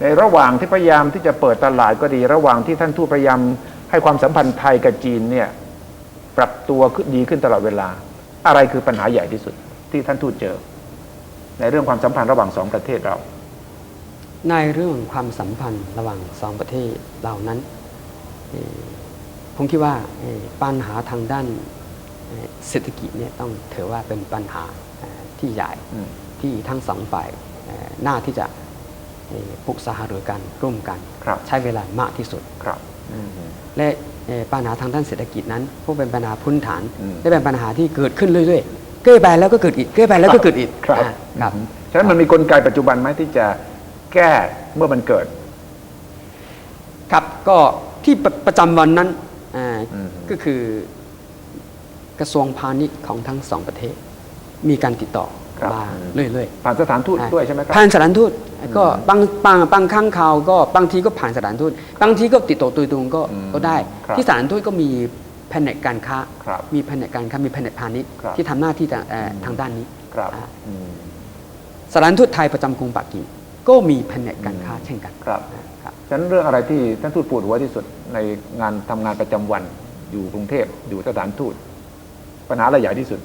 ในระหว่างที่พยายามที่จะเปิดตลาดก็ดี ระหว่างที่ท่านทูตพยายามให้ความสัมพันธ์ไทยกับจีนเนี่ยปรับตัวขึ้นดีขึ้นตลอดเวลา อะไรคือปัญหาใหญ่ที่สุดที่ท่านทูตเจอ ในเรื่องความสัมพันธ์ระหว่างสองประเทศเรา ในเรื่องความสัมพันธ์ระหว่างสองประเทศเหล่านั้นเอ่อผมคิดว่าเอ่อปัญหาทางด้านเอ่อเศรษฐกิจเนี่ยต้องถือว่าเป็นปัญหาเอ่อที่ใหญ่อืมที่ทั้งสองฝ่ายเอ่อน่าที่จะเอ่อ ปรึกษาหารือกันร่วมกันครับใช้เวลามากที่สุดครับอืมและเอ่อปัญหาทางด้านเศรษฐกิจนั้นพวกเป็นปัญหาพื้นฐานอืมและเป็นปัญหาที่เกิดขึ้นเรื่อยๆแก้ไปแล้วก็เกิดอีกแก้ไปแล้วก็เกิดอีกครับอ่าครับฉะนั้นมันมีกลไกปัจจุบันไหมที่จะแก้เมื่อมันเกิด ครับก็ที่ประประจำวันนั้นอ่าอืมก็คือกระทรวงพาณิชย์ของทั้งสองประเทศ มีการติดต่อครั บมาอืมเรื่อยผ่านสถานทูตๆด้วยใช่ไหมครับผ่านสถานทูตก็บางบางบางครั้งข่าวก็บางทีก็ผ่านสถานทูตบางทีก็ติดต่อโดยตรงก็อืมก็ได้ครับที่สถานทูตก็มีแผนกการค้าครับมีแผนกการค้ามีแผนกพาณิชย์ครับที่ทำหน้าที่ทางเอ่ออทางด้านนี้ครับอ่าอืมสถานทูตไทยประจำกรุงปักกิ่งก็มีแผนกการค้าเช่นกันครับครับฉะนั้นเรื่องอะไรที่ท่านทูตปวดหัวที่สุดในงานทำงานประจำวันอยู่กรุงเทพอยู่สถานทูตปัญหาอะไรใหญ่ที่สุด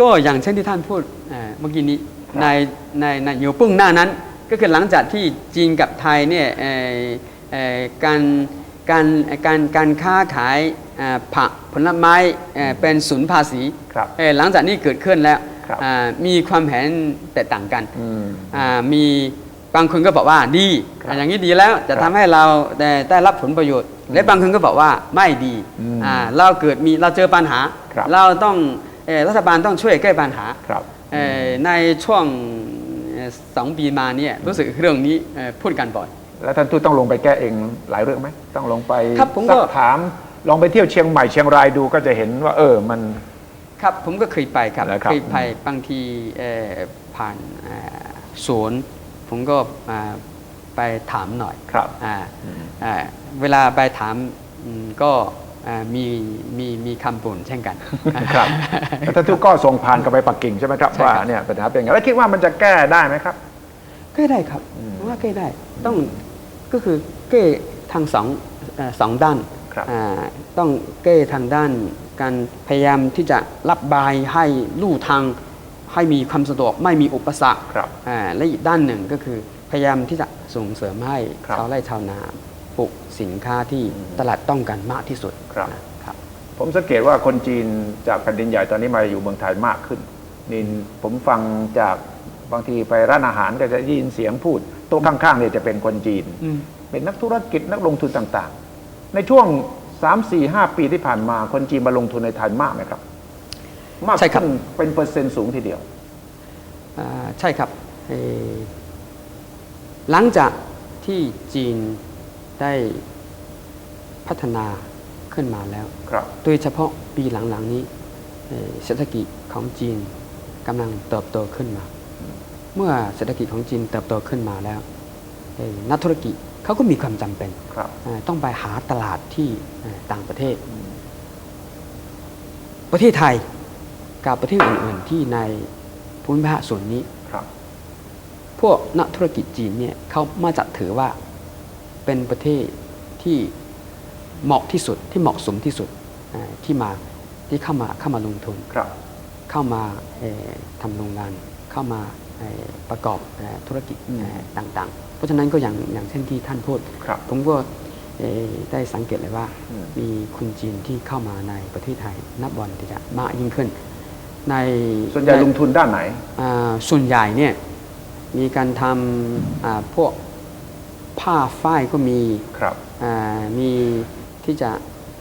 ก็อย่างเช่นที่ท่านพูดเอ่อเมื่อกี้นี้ครับในในในอยู่ปึ้งหน้านั้น ก็คือหลังจากที่จีนกับไทยเนี่ยเอ่อเอ่อการการการการค้าขายเอ่อผักผลไม้เอ่อเป็นศูนย์ภาษีครับเอ่อหลังจากนี้เกิดขึ้นแล้วครับอ่ามีความเห็นแตกต่างกันอืมอ่ามีบางคนก็บอกว่าดีครับอย่างนี้ดีแล้วจะครับทำให้เราได้ได้รับผลประโยชน์ และบางคนก็บอกว่าไม่ดีอืมอ่าเราเกิดมีเราเจอปัญหาครับเราต้องเอ่อ รัฐบาลต้องช่วยแก้ปัญหาครับเอ่อในช่วงเอ่อสองปีมาเนี่ยรู้สึกเรื่องนี้เอ่อพูดกันบ่อย แล้วท่านทูตต้องลงไปแก้เองหลายเรื่องไหมต้องลงไปครับผมก็ซักถามลองไปเที่ยวเชียงใหม่เชียงรายดูก็จะเห็นว่า เออมันครับผมก็เคยไปครับแล้วครับเคยไปบางทีเอ่อผ่านเอ่อสวนผมก็อ่าไปถามหน่อยครับอ่าอ่าเวลาไปถามอืมก็อ่า มีมีมีคำบ่นเช่นกัน ครับแล้วท่านทูตก็ส่งผ่านกลับไปปักกิ่งใช่ไหมครับใช่ว่าครับเนี่ยปัญหาเป็นไงแล้วคิดว่ามันจะแก้ได้ไหมครับ แก้ได้ครับผมว่าแก้ได้ต้องก็คือแก้ทางสองเอ่อสองด้านครับ อ่าต้องแก้ทางด้านการพยายามที่จะรับบายให้ลู่ทางให้มีความสะดวกไม่มีอุปสรรค ครับ อ่าและอีกด้านหนึ่งก็คือพยายามที่จะส่งเสริมให้ครับ ชาวไร่ชาวนา ปลูกสินค้าที่ตลาดต้องการมากที่สุดครับครับ ผมสังเกตว่าคนจีนจากแผ่นดินใหญ่ตอนนี้มาอยู่เมืองไทยมากขึ้นนี่ผมฟังจากบางทีไปร้านอาหารก็จะได้ยินเสียงพูดโต๊ะข้างๆเนี่ยจะเป็นคนจีน อืม เป็นนักธุรกิจนักลงทุนต่างๆ ในช่วง 3 4 5 ปีที่ผ่านมาคนจีนมาลงทุนในไทยมากไหมครับ มากใช่ครับ ขึ้นเป็นเปอร์เซ็นต์สูงทีเดียว อ่าใช่ครับเอ่อหลังจากที่จีน ได้พัฒนาขึ้นมาแล้วครับโดยเฉพาะปีหลังๆนี้เอ่อเศรษฐกิจของจีนกำลังเติบโตขึ้นมา เมื่อเศรษฐกิจของจีนเติบโตขึ้นมาแล้วเอ่อนักธุรกิจเขาก็มีความจำเป็นครับเอ่อต้องไปหาตลาดที่เอ่อต่างประเทศ ประเทศไทยกับประเทศอื่นๆที่ในภูมิภาคส่วนนี้ครับพวกนักธุรกิจจีนเนี่ยเขามาจัดถือว่า เป็นประเทศที่เหมาะที่สุดที่เหมาะสมที่สุดเอ่อที่มาที่เข้ามาเข้ามาลงทุนครับเข้ามาเอ่อทำโรงงานเข้ามาเอ่อประกอบเอ่อธุรกิจอืมเอ่อต่างๆ เพราะฉะนั้นก็อย่างอย่างเช่นที่ท่านพูดครับผมก็เอ่อได้สังเกตเลยว่าอืมมีคนจีนที่เข้ามาในประเทศไทยนับวันที่จะมากยิ่งขึ้น ในส่วนใหญ่ลงทุนด้านไหนอ่าส่วนใหญ่เนี่ยมีการทำอ่าพวก ผ้าฝ้ายก็มีครับอ่ามีที่จะ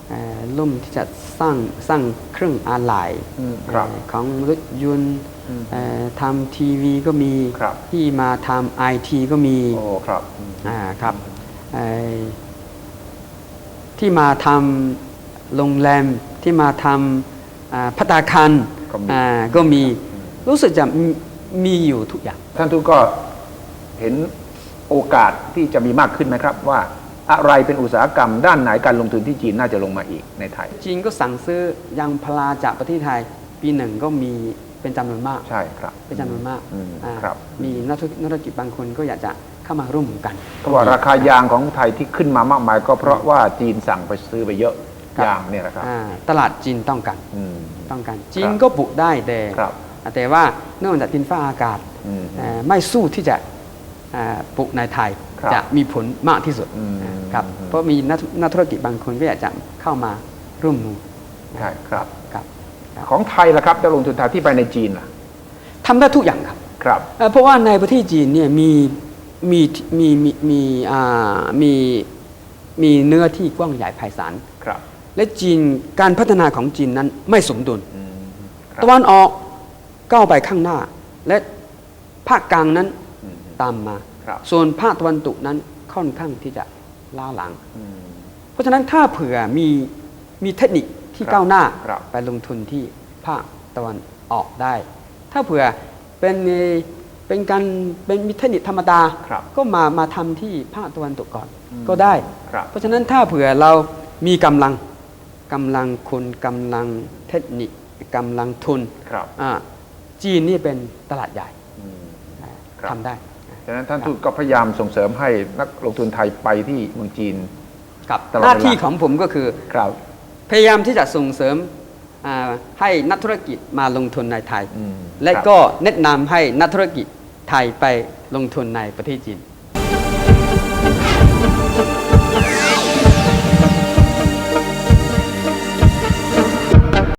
เอ่อร่วมที่จะสร้างสร้างเครื่องอะไหล่อืมครับเอ่อของรถยนต์อืมเอ่อทำทีวีก็มีครับที่มาทำไอทีก็มีโอ้ครับอืมอ่าครับเอ่อที่มาทำโรงแรมที่มาทำอ่าพัตตาคารก็มีอ่าก็มีรู้สึกจะมีมีอยู่ทุกอย่าง ท่านทูตก็เห็น โอกาสที่จะมีมากขึ้นไหมครับ ว่าอะไรเป็นอุตสาหกรรม ด้านไหนการลงทุนที่จีนน่าจะลงมาอีกในไทย จีนก็สั่งซื้อยางพาราจากประเทศไทย ปีหนึ่งก็มีเป็นจำนวนมากใช่ครับ เป็นจำนวนมากอืมอ่าครับมีนักธุรนักธุรกิจบางคนก็อยากจะเข้ามาร่วมกันเขาบอกราคายางของไทยที่ขึ้นมามากมาย ก็เพราะว่าจีนสั่งไปซื้อไปเยอะครับยางเนี่ยนะครับอ่าตลาดจีนต้องการอืมต้องการจีนก็ปลูกได้แต่ครับแต่ว่าเนื่องจากดินฟ้าอากาศอืมเอ่อไม่สู้ที่จะเอ่อ ปลูกในไทยครับจะมีผลมากที่สุดอืมครับเพราะมีนักนักธุรกิจบางคนก็อยากจะเข้ามาร่วมมือใช่ครับครับครับของไทยล่ะครับนักลงทุนไทยที่ไปในจีนล่ะทำได้ทุกอย่างครับครับเอ่อเพราะว่าในประเทศจีนเนี่ยมีมีมีมีมีอ่ามีมีเนื้อที่กว้างใหญ่ไพศาลครับ และจีนการพัฒนาของจีนนั้นไม่สมดุลอืมครับตะวันออกก้าวไปข้างหน้า และภาคกลางนั้นอืม ตามมาครับส่วนภาคตะวันตกนั้นค่อนข้างที่จะล้าหลังอืมเพราะฉะนั้นถ้าเผื่อมีมีเทคนิคที่ครับก้าวหน้าครับไปลงทุนที่ภาคตะวันออกได้ ถ้าเผื่อเป็นเป็นการเป็นมีเทคนิคธรรมดาครับก็มามาทำที่ภาคตะวันตกก่อนอืมก็ได้ครับเพราะฉะนั้นถ้าเผื่อเรามีกำลังกำลังคนกำลังเทคนิคกำลังทุนครับอ่าจีนนี่เป็นตลาดใหญ่อืมทำได้ ฉะนั้นท่านทูตก็พยายามส่งเสริมให้นักลงทุนไทยไปที่เมืองจีนครับตลอดหน้าเวลาที่ของผมก็คือครับพยายามที่จะส่งเสริมอ่าให้นักธุรกิจมาลงทุนในไทยอืมและครับก็แนะนำให้นักธุรกิจไทยไปลงทุนในประเทศจีน